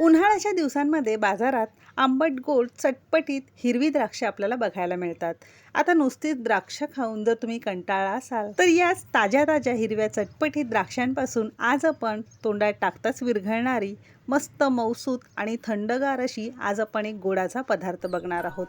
उन्हाळ्याच्या दिवसांमध्ये बाजारात आंबट गोड चटपटीत हिरवी द्राक्षे आपल्याला बघायला मिळतात. आता नुसतीच द्राक्ष खाऊन जर तुम्ही कंटाळा असाल तर याच ताज्या ताज्या हिरव्या चटपटीत द्राक्षांपासून आज आपण तोंडात टाकताच विरघळणारी मस्त मौसूत आणि थंडगार अशी आज आपण एक गोडाचा पदार्थ बघणार आहोत.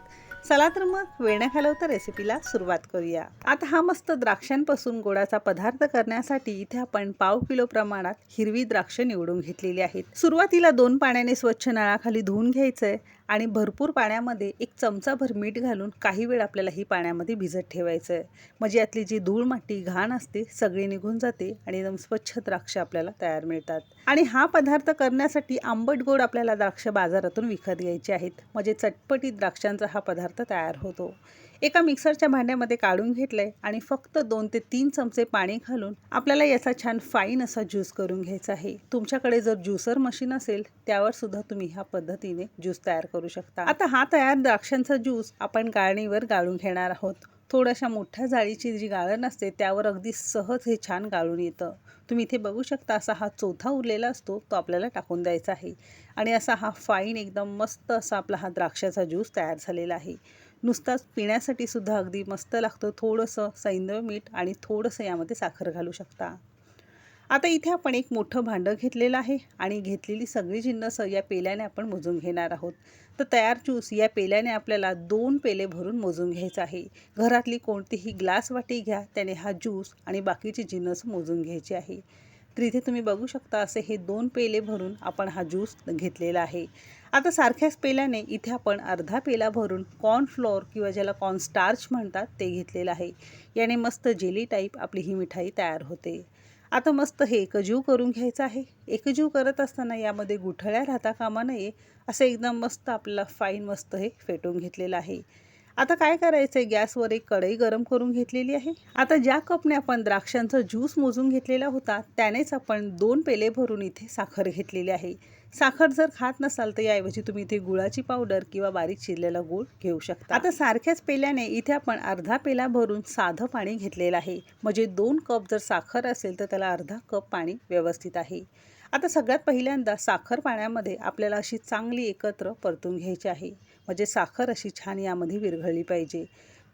चला तर मग वेण्या न घालवता रेसिपीला सुरुवात करूया. आता हा मस्त द्राक्षांपासून गोडाचा पदार्थ करण्यासाठी इथे आपण पाव किलो प्रमाणात हिरवी द्राक्ष निवडून घेतलेली आहेत. सुरुवातीला दोन पाण्याने स्वच्छ नळाखाली धुवून घ्यायचंय. आणि भरपूर पाण्यामध्ये एक चमचाभर मीठ घालून काही वेळ आपल्याला ही पाण्यामध्ये भिजत ठेवायचं आहे. म्हणजे यातली जी धूळ माती घाण असते सगळी निघून जाते आणि एकदम स्वच्छ द्राक्ष आपल्याला तयार मिळतात. आणि हा पदार्थ करण्यासाठी आंबट गोड आपल्याला द्राक्ष बाजारातून विकत घ्यायचे आहेत. म्हणजे चटपटीत द्राक्षांचा हा पदार्थ तयार होतो. एका मिक्सरच्या भांड्यामध्ये काढून घेतलंय आणि फक्त दोन ते तीन चमचे पाणी घालून आपल्याला याचा छान फाईन असा ज्यूस करून घ्यायचा आहे. तुमच्याकडे जर ज्युसर मशीन असेल त्यावर सुद्धा तुम्ही ह्या पद्धतीने ज्यूस तयार करू शकता. आता हा तयार द्राक्षांचा ज्यूस आपण गाळणीवर गाळून घेणार आहोत. थोड्याशा मोठ्या जाळीची जी गाळण असते त्यावर अगदी सहज हे छान गाळून येतं. तुम्ही इथे बघू शकता असा हा चौथा उरलेला असतो तो आपल्याला टाकून द्यायचा आहे. आणि असा हा फाईन एकदम मस्त असा आपला हा द्राक्षाचा ज्यूस तयार झालेला आहे. नुसताच पिण्यासाठी सुद्धा अगदी मस्त लागतं. थोडंसं सैंदव मीठ आणि थोडंसं यामध्ये साखर घालू शकता. आता इथे आपण एक मोठं भांडं घेतलेलं आहे आणि घेतलेली सगळी जिन्नसं या पेल्याने आपण मोजून घेणार आहोत. तर तयार ज्यूस या पेल्याने आपल्याला दोन पेले भरून मोजून घ्यायचं आहे. घरातली कोणतीही ग्लास वाटी घ्या त्याने हा ज्यूस आणि बाकीची जिन्नस मोजून घ्यायची आहे. तर इथे तुम्ही बघू शकता असे हे दोन पेले भरून आपण हा ज्यूस घेतलेला आहे. आता सारख्याच पेल्याने इथे आपण अर्धा पेला भरून कॉर्नफ्लोअर किंवा ज्याला कॉर्न स्टार्च म्हणतात ते घेतलेलं आहे. याने मस्त जेली टाईप आपली ही मिठाई तयार होते. आता मस्त हे एकजीव करून घ्यायचं आहे. एकजीव करत असताना यामध्ये गुठळ्या राहता कामा नये असं एकदम मस्त आपल्याला फाईन मस्त हे फेटून घेतलेलं आहे. आता काय करायचं आहे गॅसवर एक कढई गरम करून घेतलेली आहे. आता ज्या कपने आपण द्राक्षांचा ज्यूस मोजून घेतलेला होता त्यानेच आपण दोन पेले भरून इथे साखर घेतलेली आहे. साखर जर खात नसाल तर याऐवजी तुम्ही इथे गुळाची पावडर किंवा बारीक चिरलेला गूळ घेऊ शकता. आता सारख्याच पेल्याने इथे आपण अर्धा पेला भरून साधं पाणी घेतलेलं आहे. म्हणजे दोन कप जर साखर असेल तर त्याला अर्धा कप पाणी व्यवस्थित आहे. आता सगळ्यात पहिल्यांदा साखर पाण्यामध्ये आपल्याला अशी चांगली एकत्र परतून घ्यायची आहे. म्हणजे साखर अशी छान यामध्ये विरघळली पाहिजे.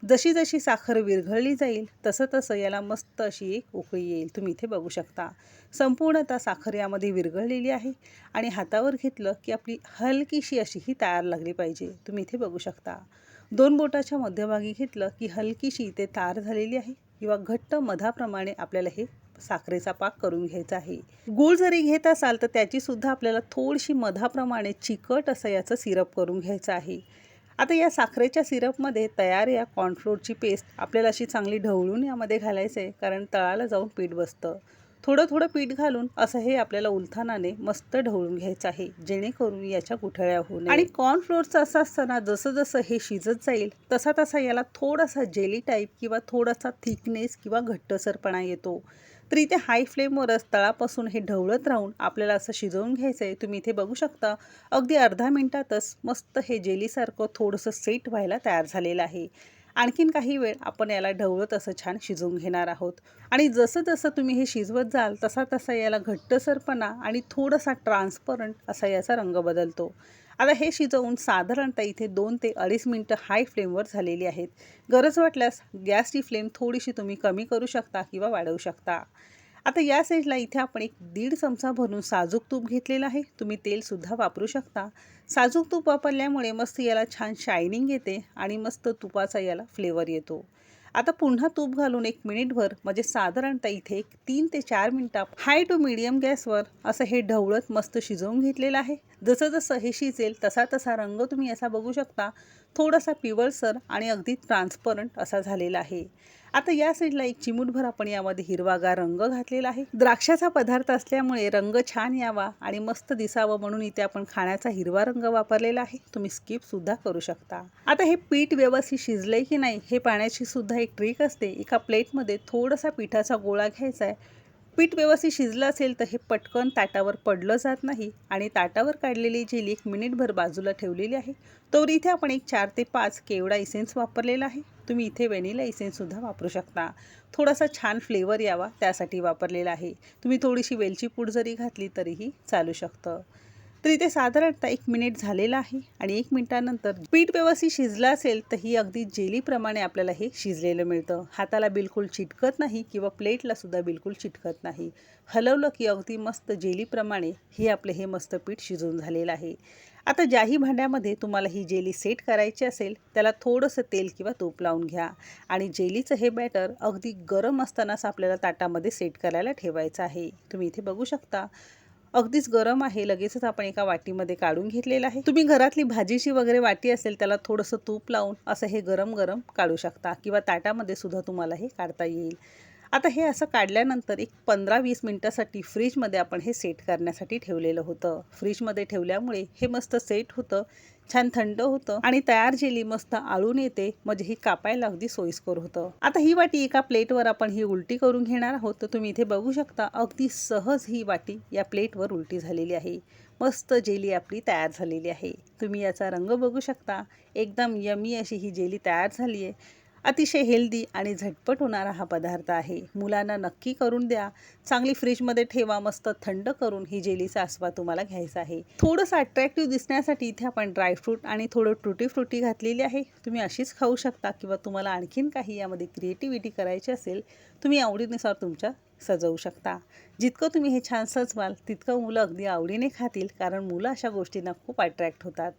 जशी जशी साखर विरघळली जाईल तसं तसं याला मस्त अशी एक उकळी येईल. तुम्ही इथे बघू शकता. संपूर्णतः साखर यामध्ये विरघळलेली आहे आणि हातावर घेतलं की आपली हलकीशी अशी ही तयार लागली पाहिजे. तुम्ही इथे बघू शकता. दोन बोटाच्या मध्यभागी घेतलं की हलकीशी इथे तार झालेली आहे. किंवा घट्ट मधाप्रमाणे आपल्याला हे साखरेचा पाक करून घ्यायचा आहे. गूळ जरी घेत असाल तर त्याची सुद्धा आपल्याला थोडीशी मधाप्रमाणे चिकट असं याचं सिरप करून घ्यायचं आहे. आता या साखरेच्या सिरपमध्ये तयार या कॉर्नफ्लोरची पेस्ट आपल्याला अशी चांगली ढवळून यामध्ये घालायचं आहे कारण तळाला जाऊन पीठ बसतं. थोडं थोडं पीठ घालून असं हे आपल्याला उलथानाने मस्त ढवळून घ्यायचं आहे. जेणेकरून याच्या गुठळ्या होऊ आणि कॉर्नफ्लोअरचं असं असताना जसं जसं हे शिजत जाईल तसा तसा याला थोडासा जेली टाईप किंवा थोडासा थिकनेस किंवा घट्टसरपणा येतो. तर इथे हाय फ्लेमवरच तळापासून हे ढवळत राहून आपल्याला असं शिजवून घ्यायचं आहे. तुम्ही इथे बघू शकता अगदी अर्धा मिनटातच मस्त हे जेलीसारखं थोडंसं सेट व्हायला तयार झालेलं आहे. आणखीन काही वेळ आपण याला ढवळत असं छान शिजवून घेणार आहोत. आणि जसं जसं तुम्ही हे शिजवत जाल तसा तसा याला घट्टसरपणा आणि थोडासा ट्रान्सपरंट असा याचा रंग बदलतो. आता हे शिजवून साधारणतः इथे दोन ते अडीच मिनटं हाय फ्लेमवर झालेली आहेत. गरज वाटल्यास गॅसची फ्लेम थोडीशी तुम्ही कमी करू शकता किंवा वाढवू शकता. आता या साईजला इथे आपण एक दीड चमचा भरून साजूक तूप घेतलेलं आहे. तुम्ही तेलसुद्धा वापरू शकता. साजूक तूप वापरल्यामुळे मस्त याला छान शायनिंग येते आणि मस्त तुपाचा याला फ्लेवर येतो. आता पुन्हा तूप घालून एक मिनिटभर म्हणजे साधारणतः इथे एक तीन ते चार मिनटं हाय टू मिडियम गॅसवर असं हे ढवळत मस्त शिजवून घेतलेलं आहे. जसं जसं हे शिजेल तसा तसा रंग तुम्ही असा बघू शकता. थोडासा पिवळसर आणि अगदी ट्रान्सपरंट असा झालेला आहे. आता या साईडला एक चिमूटभर आपण यामध्ये हिरवागार रंग घातलेला आहे. द्राक्षाचा पदार्थ असल्यामुळे रंग छान यावा आणि मस्त दिसावं म्हणून इथे आपण खाण्याचा हिरवा रंग वापरलेला आहे. तुम्ही स्किप सुद्धा करू शकता. आता हे पीठ व्यवस्थित शिजलंय की नाही हे पाण्याची सुद्धा एक ट्रिक असते. एका प्लेटमध्ये थोडासा पिठाचा गोळा घ्यायचा आहे पीठ व्यवस्थित शिजलं असेल तर हे पटकन ताटावर पडलं जात नाही आणि ताटावर काढलेली जेली एक मिनिटभर बाजूला ठेवलेली आहे तर इथे आपण एक चार ते पाच केवडा इसेन्स वापरलेला आहे. तुम्ही इथे व्हॅनिला इसेन्ससुद्धा वापरू शकता. थोडासा छान फ्लेवर यावा त्यासाठी वापरलेला आहे. तुम्ही थोडीशी वेलची पूड जरी घातली तरीही चालू शकतं. तर इथे साधारणतः एक मिनिट झालेलं आहे आणि एक मिनिटानंतर पीठ व्यवस्थित शिजलं असेल तर ही अगदी जेलीप्रमाणे आपल्याला हे शिजलेलं मिळतं. हाताला बिलकुल चिटकत नाही किंवा प्लेटला सुद्धा बिलकुल चिटकत नाही. हलवलं की अगदी मस्त जेलीप्रमाणे हे आपले हे मस्त पीठ शिजून झालेलं आहे. आता ज्याही भांड्यामध्ये तुम्हाला ही जेली सेट करायची असेल त्याला थोडंसं तेल किंवा तूप लावून घ्या आणि जेलीचं हे बॅटर अगदी गरम असतानाच आपल्याला ताटामध्ये सेट करायला ठेवायचं आहे. तुम्ही इथे बघू शकता अगदीच गरम आहे लगेचच आपण एका वाटीमध्ये काढून घेतलेलं आहे. तुम्ही घरातली भाजीची वगैरे वाटी असेल त्याला थोडंसं तूप लावून असं हे गरम गरम काढू शकता किंवा ताटामध्ये सुद्धा तुम्हाला हे काढता येईल. आता हे असं काढल्यानंतर एक पंधरा वीस मिनटासाठी फ्रीजमध्ये आपण हे सेट करण्यासाठी ठेवलेलं होतं. फ्रीजमध्ये ठेवल्यामुळे हे मस्त सेट होतं छान थंड होतं आणि तयार जेली मस्त आळून येते. म्हणजे ही कापायला अगदी सोयीस्कर होतं. आता ही वाटी एका प्लेटवर आपण ही उलटी करून घेणार आहोत. तर तुम्ही इथे बघू शकता अगदी सहज ही वाटी या प्लेटवर उलटी झालेली आहे. मस्त जेली आपली तयार झालेली आहे. तुम्ही याचा रंग बघू शकता. एकदम यमी अशी ही जेली तयार झाली आहे अतिशय हेल्दी आणि झटपट होणारा हा पदार्थ आहे. मुलांना नक्की करून द्या. चांगली फ्रीजमध्ये ठेवा मस्त थंड करून ही जेलीचा आस्वाद तुम्हाला घ्यायचा आहे. थोडंसं अट्रॅक्टिव्ह दिसण्यासाठी इथे आपण ड्रायफ्रूट आणि थोडं टुटी फ्रुटी घातलेली आहे. तुम्ही अशीच खाऊ शकता किंवा तुम्हाला आणखीन काही यामध्ये क्रिएटिव्हिटी करायची असेल तुम्ही आवडीनुसार तुमच्या सजवू शकता. जितकं तुम्ही हे छान सजवाल तितकं मुलं अगदी आवडीने खातील कारण मुलं अशा गोष्टींना खूप अट्रॅक्ट होतात.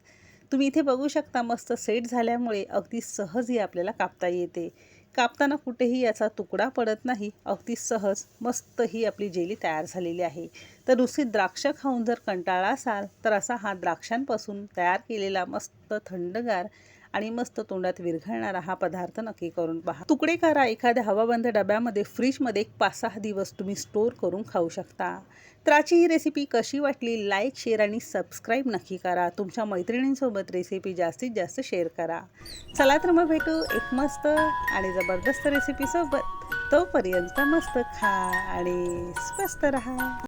तुम्ही इथे बघू शकता मस्त सेट झाल्यामुळे अगदी सहज ही आपल्याला कापता येते. कापताना कुठेही याचा तुकडा पडत नाही अगदी सहज मस्त ही आपली जेली तयार झालेली आहे. तर नुसती द्राक्ष खाऊन जर कंटाळा असाल तर असा हा द्राक्षांपासून तयार केलेला मस्त थंडगार आणि मस्त तोंडात विरघळणारा हा पदार्थ नक्की करून पहा. तुकडे करा एखाद्या हवाबंद डब्यामध्ये फ्रीजमध्ये एक पाच सहा दिवस तुम्ही स्टोअर करून खाऊ शकता. त्राची ही रेसिपी कशी वाटली लाईक शेअर आणि सबस्क्राईब नक्की करा. तुमच्या मैत्रिणींसोबत रेसिपी जास्तीत जास्त शेअर करा. चला तर मग भेटू एक मस्त आणि जबरदस्त रेसिपीसोबत तोपर्यंत मस्त खा आणि स्वस्त रहा.